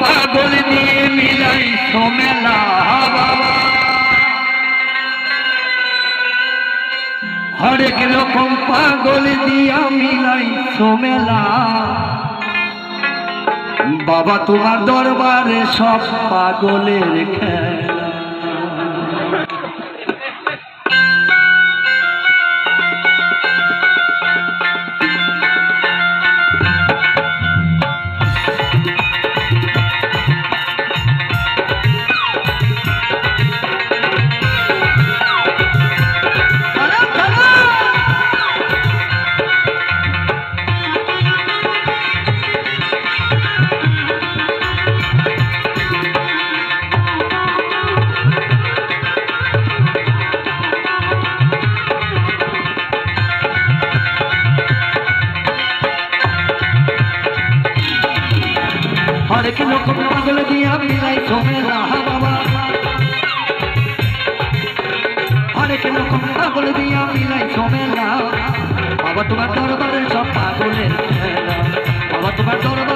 পাগল দিয়ে মিলাই সোমেলা হরেক রকম পাগল দিয়া মিলাই সোমেলা। বাবা, তোমার দরবারে সব পাগলের খেলা। হরেক লোক পাগল দিয়া মিলাই সোমেলা বাবা। অনেক লোক পাগল দিয়া মিলাই সোমেলা বাবা। তোমার দরবারে সব পাগলের বাবা, তোমার দরবারে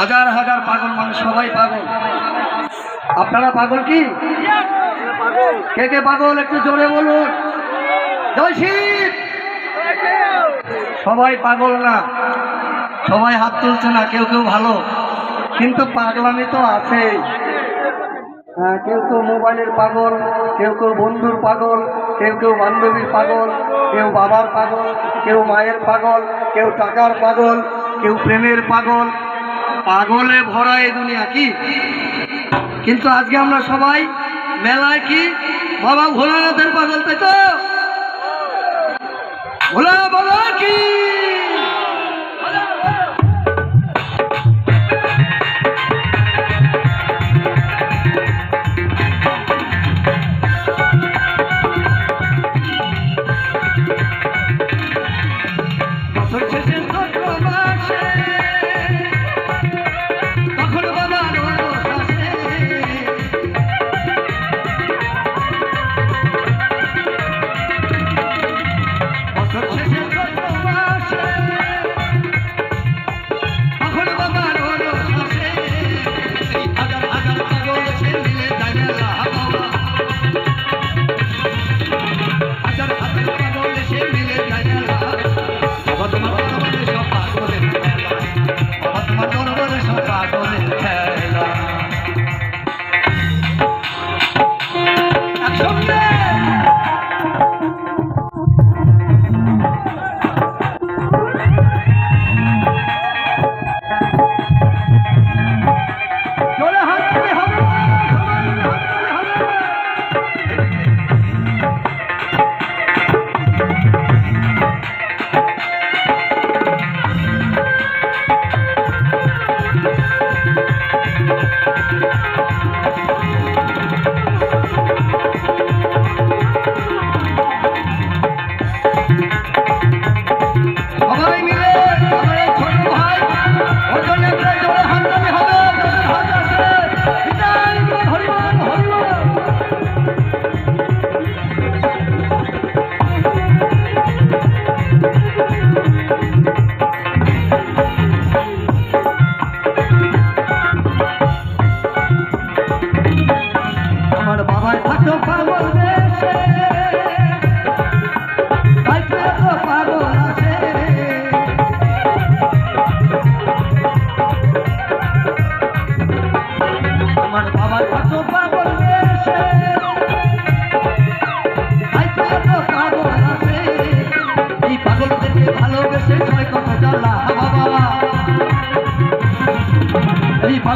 হাজার হাজার পাগল মানুষ সবাই পাগল। আপনারা পাগল কি? কে কে পাগল একটু জোরে বলুন। সবাই পাগল না। সবাই হাত তুলছে না কেউ কেউ ভালো। কিন্তু পাগলামি তো আছে হ্যাঁ, কেউ কেউ মোবাইলের পাগল কেউ কেউ বন্ধুর পাগল কেউ কেউ বান্ধবীর পাগল কেউ বাবার পাগল কেউ মায়ের পাগল কেউ টাকার পাগল কেউ প্রেমের পাগল। পাগলে ভরা এই দুনিয়া কি? কিন্তু আজকে আমরা সবাই মেলায় কি? বাবা ভোলানাথের পাগল, তাই তো? ভোলা বাবা কি? Let's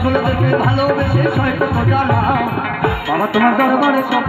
পাগল দেখে ভালোবেসে সয় জানা বাবা তোমার দরবারে সব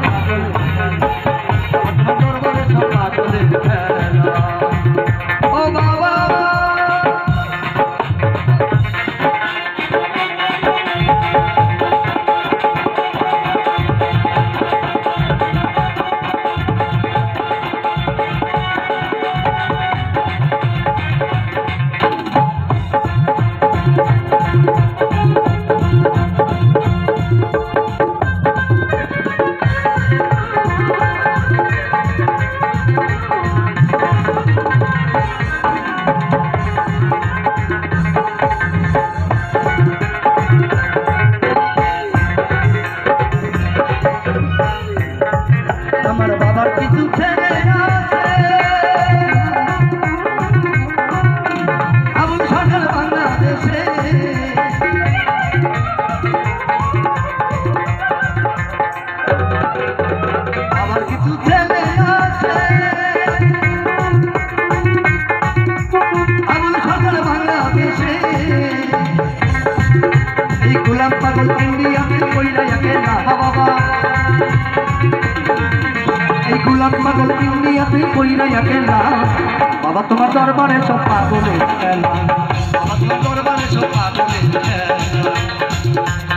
পাগল ইন্ডিয়াতে কইরা একেলা বাবা, তোমার দরবারে সব পাগলের বাবা, তোমার দরবারে সব পাগলের খেলা।